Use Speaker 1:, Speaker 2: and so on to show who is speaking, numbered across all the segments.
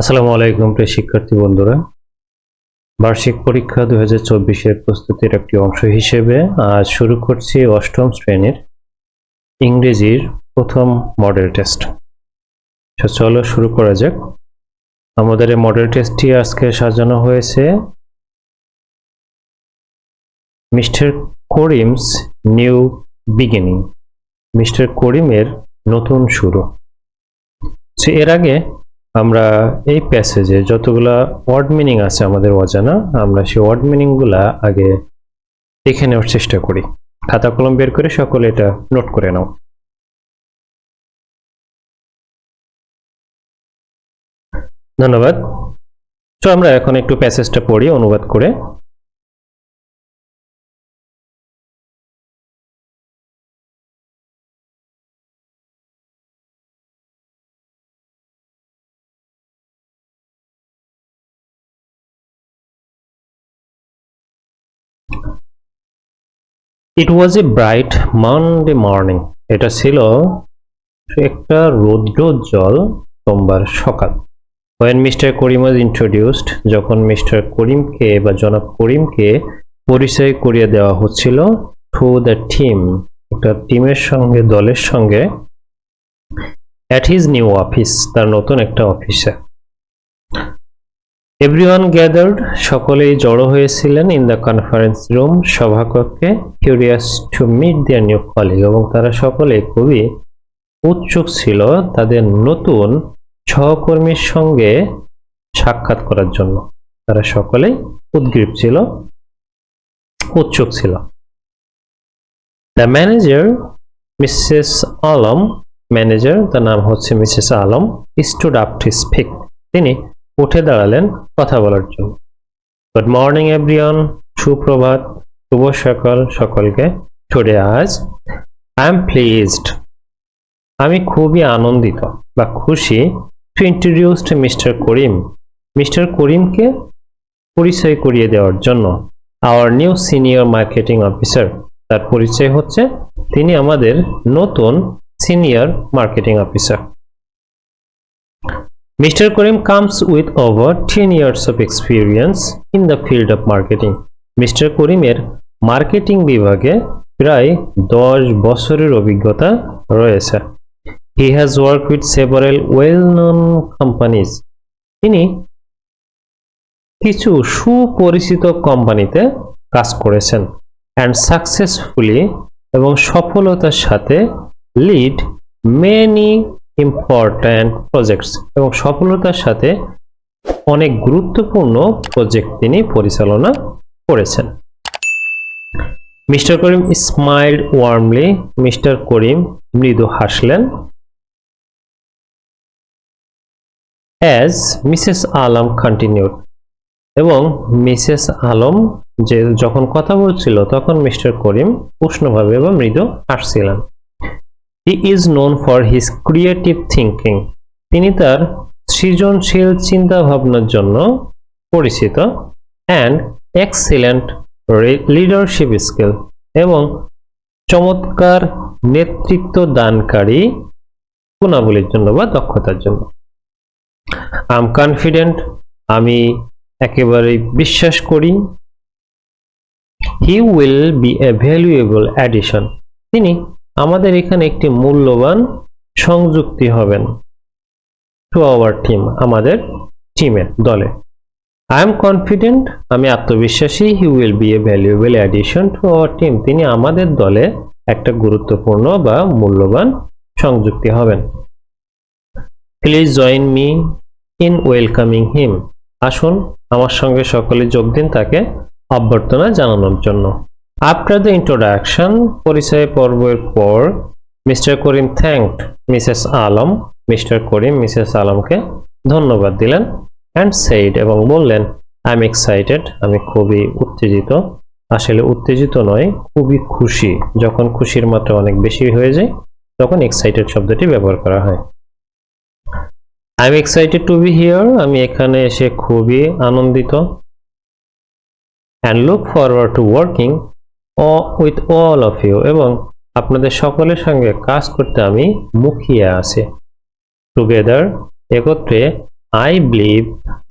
Speaker 1: আসসালামু আলাইকুম প্রিয় শিক্ষার্থী বন্ধুরা বার্ষিক পরীক্ষা দু হাজার চব্বিশের প্রস্তুতির একটি অংশ হিসেবে আজ শুরু করছি অষ্টম শ্রেণীর ইংরেজির প্রথম মডেল টেস্ট চলো শুরু করা যাক আমাদের এই মডেল টেস্টটি আজকে সাজানো হয়েছে mister Karim's new beginning mister করিমের নতুন শুরু সে এর আগে আমরা এই প্যাসেজে যতগুলা ওয়ার্ড মিনিং আছে আমাদের অজানা আমরা সেই ওয়ার্ড মিনিংগুলা আগে দেখে নেওয়ার চেষ্টা করি খাতা কলম বের করে সকলে এটা নোট করে নাও ধন্যবাদ তো আমরা এখন একটু প্যাসেজটা পড়ি অনুবাদ করে it was a bright Monday morning এটা ছিল একটা রৌদ্রোজ্জ্বল সোমবার সকাল when Mr Karim was introduced যখন মিস্টার করিমকে বা জনাব করিমকে পরিচয় করিয়ে দেওয়া হচ্ছিল টু দ্য টিম একটা টিমের সঙ্গে দলের সঙ্গে অ্যাট হিজ নিউ অফিস তার নতুন একটা অফিসে এভরিওয়ান গ্যাদার্ড সকলেই জড়ো হয়েছিলেন ইন দ্য কনফারেন্স রুম সভাকক্ষে curious to meet their new colleague এবং তারা সকলে খুবই উৎসুক ছিল তাদের নতুন সহকর্মীর সঙ্গে সাক্ষাৎ করার জন্য তারা সকলেই উদ্গ্রীব ছিল উৎসুক ছিল the manager Mrs Alam manager তার নাম হচ্ছে Mrs Alam stood up to speak তিনি উঠে দাঁড়ালেন কথা বলার জন্য গুড মর্নিং এভরিওয়ান সুপ্রভাত শুভ সকাল সকলকে টুডে আজ আই এম প্লিজড আমি খুবই আনন্দিত বা খুশি to introduced Mr Karim Mr করিমকে পরিচয় করিয়ে দেওয়ার জন্য our new senior marketing officer তার পরিচয় হচ্ছে তিনি আমাদের নতুন senior marketing officer Mr. Karim comes with over 10 years of experience in the field of marketing. Mr করিমের মার্কেটিং বিভাগে প্রায় দশ বছরের অভিজ্ঞতা রয়েছে he has work with several well known companies তিনি কিছু সুপরিচিত কোম্পানিতে কাজ করেছেন অ্যান্ড সাকসেসফুলি এবং সফলতার সাথে লিড মেনি ইম্পর্ট্যান্ট প্রজেক্টস এবং সফলতার সাথে অনেক গুরুত্বপূর্ণ প্রজেক্ট তিনি পরিচালনা করেছেন Mr Karim smiled warmly Mr Karim মৃদু হাসলেন অ্যাজ মিসেস আলম কন্টিনিউড এবং মিসেস আলম যে যখন কথা বলছিল তখন মিস্টার করিম উষ্ণভাবে বা মৃদু হাসছিলেন he is known for his creative thinking তিনি তার সৃজনশীল চিন্তাভাবনার জন্য পরিচিত অ্যান্ড এক্সেলেন্ট লিডারশিপ স্কিল এবং চমৎকার নেতৃত্ব দানকারী গুণাবলীর জন্য বা দক্ষতার জন্য আম কনফিডেন্ট আমি একেবারে বিশ্বাস করি he will be a valuable addition তিনি আমাদের এখানে একটি মূল্যবান সংযুক্তি হবেন টু আওয়ার টিম আমাদের টিমে দলে আই এম কনফিডেন্ট আমি আত্মবিশ্বাসী he will be a valuable addition to our team তিনি আমাদের দলে একটা গুরুত্বপূর্ণ বা মূল্যবান সংযুক্তি হবেন please join me in welcoming him আসুন আমার সঙ্গে সকলে যোগ দিন তাকে অভ্যর্থনা জানানোর জন্য After the introduction, পরিচয় পর্বের পর mister Karim thanked Mrs Alam mister Karim Mrs আলমকে ধন্যবাদ দিলেন অ্যান্ড সেইড এবং বললেন আই এম এক্সাইটেড আমি খুবই উত্তেজিত আসলে উত্তেজিত নয় খুবই খুশি যখন খুশির মাত্রা অনেক বেশি হয়ে যায় তখন এক্সাইটেড শব্দটি ব্যবহার করা হয় I am excited to be here আমি এখানে এসে খুবই আনন্দিত and look forward to working with all of you এবং আপনাদের সকলের সঙ্গে কাজ করতে আমি মুখিয়ে আছি টুগেদার একত্রে আই বিলিভ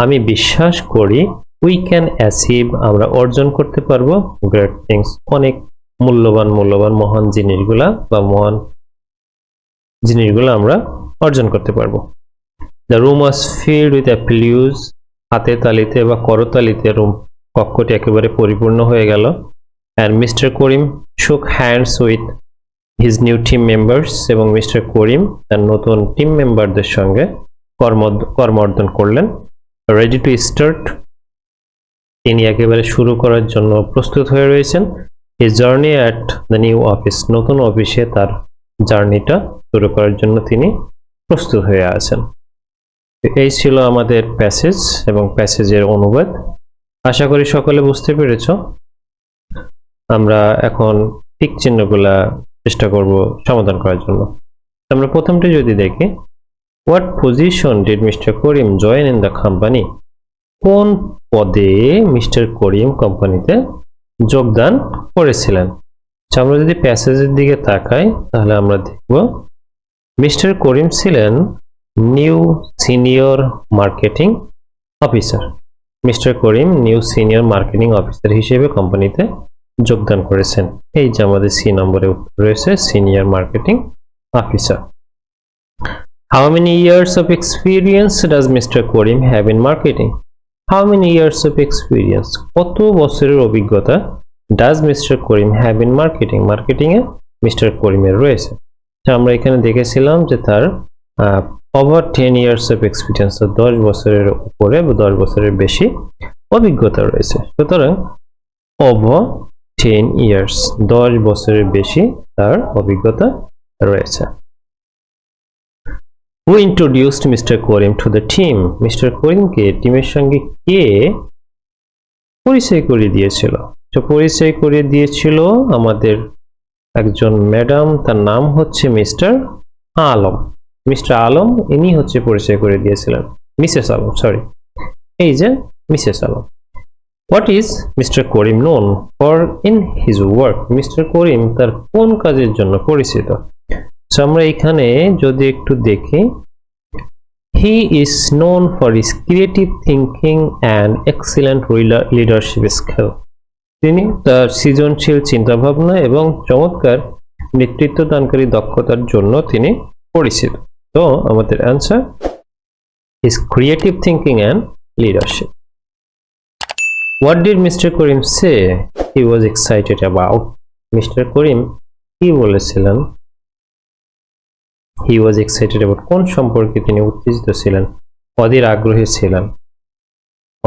Speaker 1: আমি বিশ্বাস করি উই ক্যান অ্যাচিভ আমরা অর্জন করতে পারবো গ্রেট থিংস অনেক মূল্যবান মূল্যবান মহান জিনিসগুলা বা মহান জিনিসগুলো আমরা অর্জন করতে পারবো the room was filled with applause হাতে তালিতে বা করতালিতে রুম কক্ষটি একেবারে পরিপূর্ণ হয়ে গেল and Mr. Karim shook hands with his new team members এবং মিস্টার করিম তার নতুন টিম মেম্বারদের সঙ্গে কর্মর্ধন করলেন রেডি টু স্টার্ট তিনি একেবারে শুরু করার জন্য প্রস্তুত হয়ে রয়েছেন এই journey at the new office নতুন অফিসে তার জার্নিটা শুরু করার জন্য তিনি প্রস্তুত হয়ে আছেন এই ছিল আমাদের প্যাসেজ এবং প্যাসেজের অনুবাদ আশা করি সকলে বুঝতে পেরেছ আমরা এখন ঠিক চিহ্নগুলা চেষ্টা করব সমাধান করার জন্য আমরা প্রথমটি যদি দেখি what position did Mr Karim join in the company কোন পদে মিস্টার করিম কোম্পানিতে যোগদান করেছিলেন আচ্ছা, আমরা যদি প্যাসেজের দিকে তাকাই তাহলে আমরা দেখব মিস্টার করিম ছিলেন new senior marketing officer Mr Karim new senior marketing officer হিসেবে কোম্পানিতে যোগদান করেছেন এই যে আমাদের সি নম্বরে উত্তর রয়েছে senior marketing officer how many years of experience does Mr Karim have in marketing how many years of experience কত বছরের অভিজ্ঞতা does Mr Karim have in marketing? Marketing A mister করিমের রয়েছে আমরা এখানে দেখেছিলাম যে তার over ten years of experience দশ বছরের উপরে বা দশ বছরের বেশি অভিজ্ঞতা রয়েছে সুতরাং ওভার টেন ইয়ার্স দশ বছরের বেশি তার অভিজ্ঞতা রয়েছে we introduced mister Karim to the team mister করিমকে টিমের সঙ্গে কে পরিচয় করিয়ে দিয়েছিল তো পরিচয় করিয়ে দিয়েছিল আমাদের একজন ম্যাডাম তার নাম হচ্ছে মিস্টার আলম মিস্টার আলম ইনি হচ্ছে পরিচয় করে দিয়েছিলেন মিসেস আলম সরি এই যে Mrs Alam what is mister Karim known for in his work mister Karim তার কোন কাজের জন্য পরিচিত আমরা এখানে যদি একটু দেখি he is known for his creative thinking and excellent leadership skill তিনি তার সৃজনশীল চিন্তাভাবনা এবং চমৎকার নেতৃত্ব দানকারী দক্ষতার জন্য তিনি পরিচিত তো আমাদের answer is creative thinking and leadership what did mister Karim say he was excited about mister Karim কি বলেছিলেন হি ওয়াজ এক্সাইটেড অ্যাবাউট কোন সম্পর্কে তিনি উত্তেজিত ছিলেন অধীর আগ্রহী ছিলেন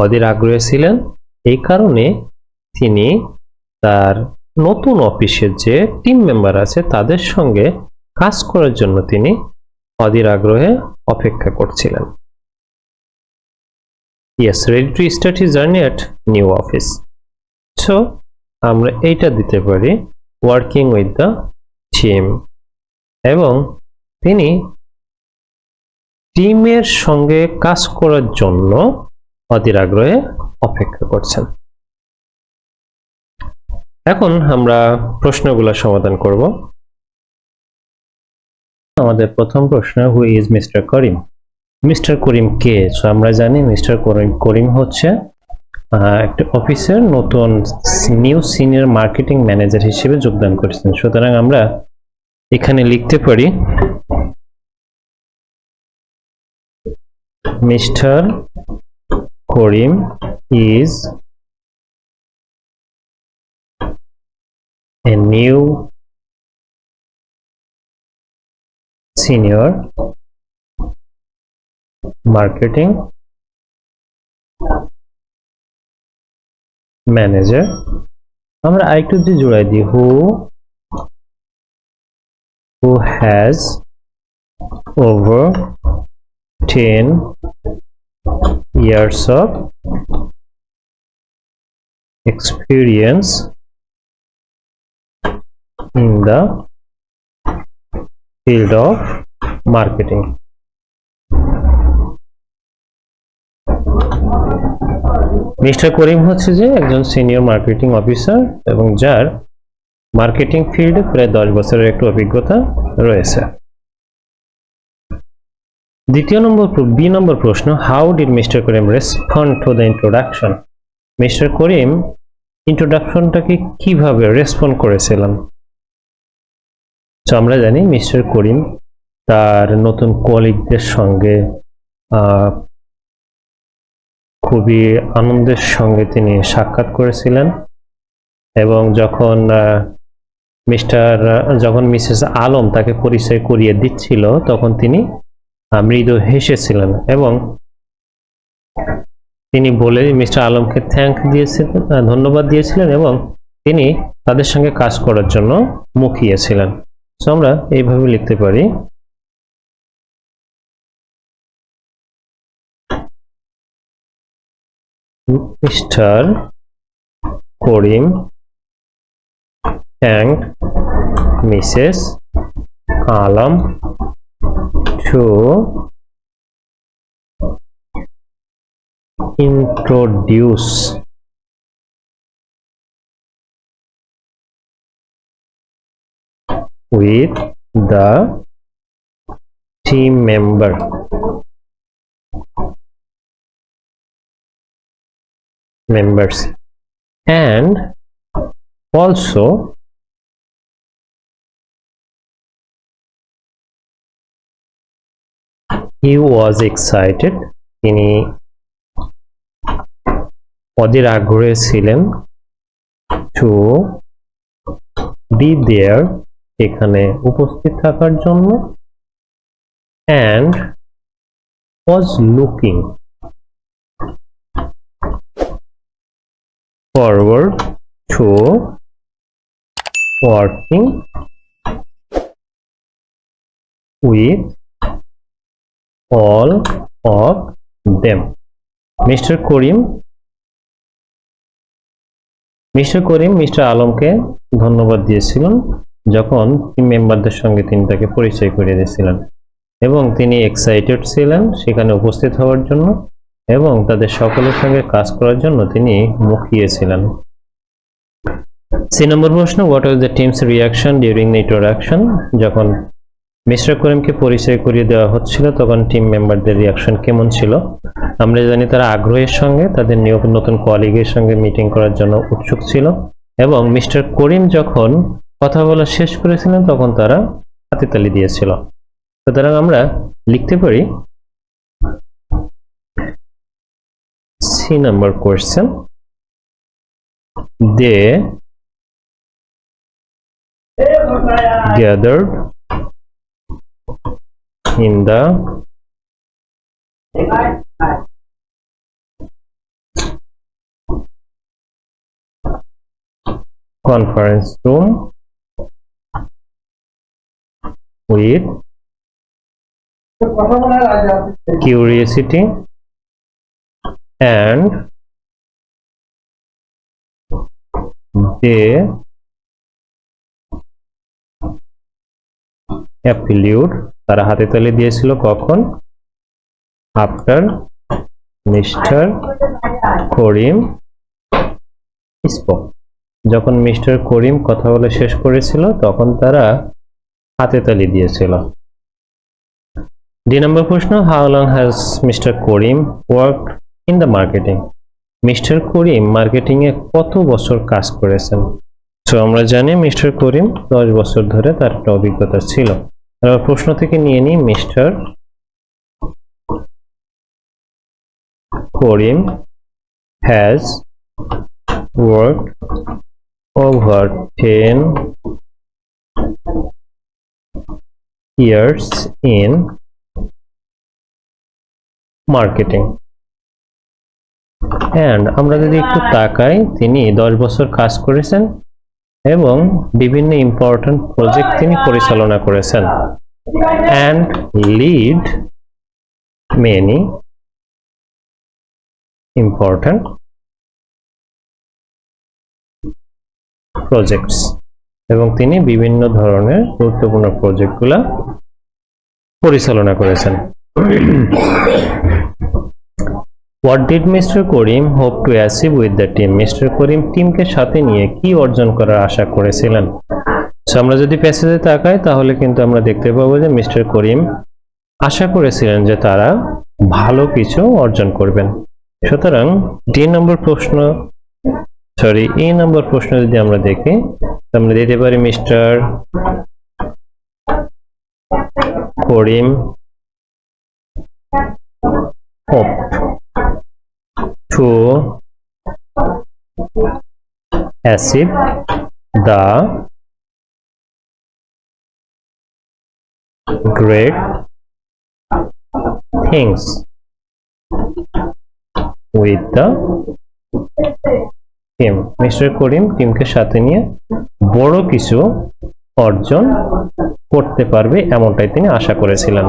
Speaker 1: অধীর আগ্রহী ছিলেন এই কারণে তিনি তার নতুন অফিসের যে টিম মেম্বার আছে তাদের সঙ্গে কাজ করার জন্য তিনি অধীর আগ্রহে অপেক্ষা করছিলেন yes ready to start his journey at new office so আমরা এটা দিতে পারি ওয়ার্কিং উইথ দ্য টিম এবং তিনি টিমের সঙ্গে কাজ করার জন্য অধীর আগ্রহে অপেক্ষা করছেন এখন আমরা প্রশ্নগুলো সমাধান করব আমাদের প্রথম প্রশ্ন who is mister Karim mister Karim K so আমরা জানি মিস্টার করিম করিম হচ্ছে একটা অফিসের নতুন নিউ সিনিয়র মার্কেটিং ম্যানেজার হিসেবে যোগদান করেছেন সুতরাং আমরা এখানে লিখতে পারি mister Karim is a new senior marketing manager আমরা আরেকটু যদি জোড়াই দিই who who has over ten years of experience in the field of marketing. Mister করিম হচ্ছে যে একজন সিনিয়র মার্কেটিং অফিসার এবং যার মার্কেটিং ফিল্ড প্রায় দশ বছরের একটু অভিজ্ঞতা রয়েছে দ্বিতীয় নম্বর বি নম্বর প্রশ্ন how did mister Karim respond to the introduction mister Karim ইন্ট্রোডাকশনটাকে কিভাবে রেসপন্ড করেছিলাম তো আমরা জানি মিস্টার করিম তার নতুন কলিগদের সঙ্গে খুবই আনন্দের সঙ্গে তিনি সাক্ষাৎ করেছিলেন এবং যখন মিস্টার যখন মিসেস আলম তাকে পরিচয় করিয়ে দিচ্ছিল তখন তিনি মৃদু হেসেছিলেন এবং তিনি বলে মিস্টার আলমকে থ্যাংক দিয়েছিলেন ধন্যবাদ দিয়েছিলেন এবং তিনি তাদের সঙ্গে কাজ করার জন্য মুখিয়েছিলেন সো আমরা এইভাবে লিখতে পারি Mr. Karim and Mrs. Alam to introduce with the team member. members and also he was excited তিনি অধীর আগ্রহে ছিলেন টু বি দেয়ার এখানে উপস্থিত থাকার জন্য and was looking forward to working with all of them. Mr. Karim mister Karim mister আলমকে ধন্যবাদ দিয়েছিলেন যখন টিম মেম্বারদের সঙ্গে তিনি তাকে পরিচয় করিয়ে দিয়েছিলেন এবং তিনি এক্সাইটেড ছিলেন সেখানে উপস্থিত হওয়ার জন্য এবং তাদের সকলের সঙ্গে কাজ করার জন্য তিনি মুখিয়েছিলেন সি নম্বর প্রশ্ন what was the team's reaction during the introduction যখন মিস্টার করিমকে পরিচয় করিয়ে দেওয়া হচ্ছিল তখন টিম মেম্বারদের রিয়াকশন কেমন ছিল আমরা জানি তারা আগ্রহের সঙ্গে তাদের নিয়োগ নতুন কলিগের সঙ্গে মিটিং করার জন্য উৎসুক ছিল এবং মিস্টার করিম যখন কথা বলা শেষ করেছিলেন তখন তারা হাতে তালি দিয়েছিল সুতরাং আমরা লিখতে পারি three number question they gathered in the conference room with curiosity and they অ্যাপিলিউড তারা হাতে তালি দিয়েছিল কখন আফটার মিস্টার করিম স্পোক যখন মিস্টার করিম কথা বলে শেষ করেছিল তখন তারা হাতে তালি দিয়েছিল ডি নম্বর প্রশ্ন how long has mister Karim work in the marketing mister Karim মার্কেটিংয়ে কত বছর কাজ করেছেন সো আমরা জানি মিস্টার করিম দশ বছর ধরে তার একটা অভিজ্ঞতা ছিল আমরা প্রশ্ন থেকে নিয়ে নিই mister Karim has worked over 10 years in marketing and আমরা যদি একটু তাকাই তিনি দশ বছর কাজ করেছেন এবং বিভিন্ন ইম্পর্ট্যান্ট প্রজেক্ট তিনি পরিচালনা করেছেন and lead many important projects এবং তিনি বিভিন্ন ধরনের গুরুত্বপূর্ণ প্রজেক্টগুলো পরিচালনা করেছেন what did mister Karim hope to achieve with the team mister Karim টিমকে সাথে নিয়ে কি অর্জন করার আশা করেছিলেন সো আমরা যদি প্যাসেজে তাকাই তাহলে কিন্তু আমরা দেখতে পাবো যে মিস্টার করিম আশা করেছিলেন যে তারা ভালো কিছু অর্জন করবেন সুতরাং ডি নম্বর প্রশ্ন সরি এ নম্বর প্রশ্ন যদি আমরা দেখি আমরা দিতে পারি mister Karim hope to as if the great things with team mister Karim টিমকে সাথে নিয়ে বড় কিছু অর্জন করতে পারবে এমনটাই তিনি আশা করেছিলেন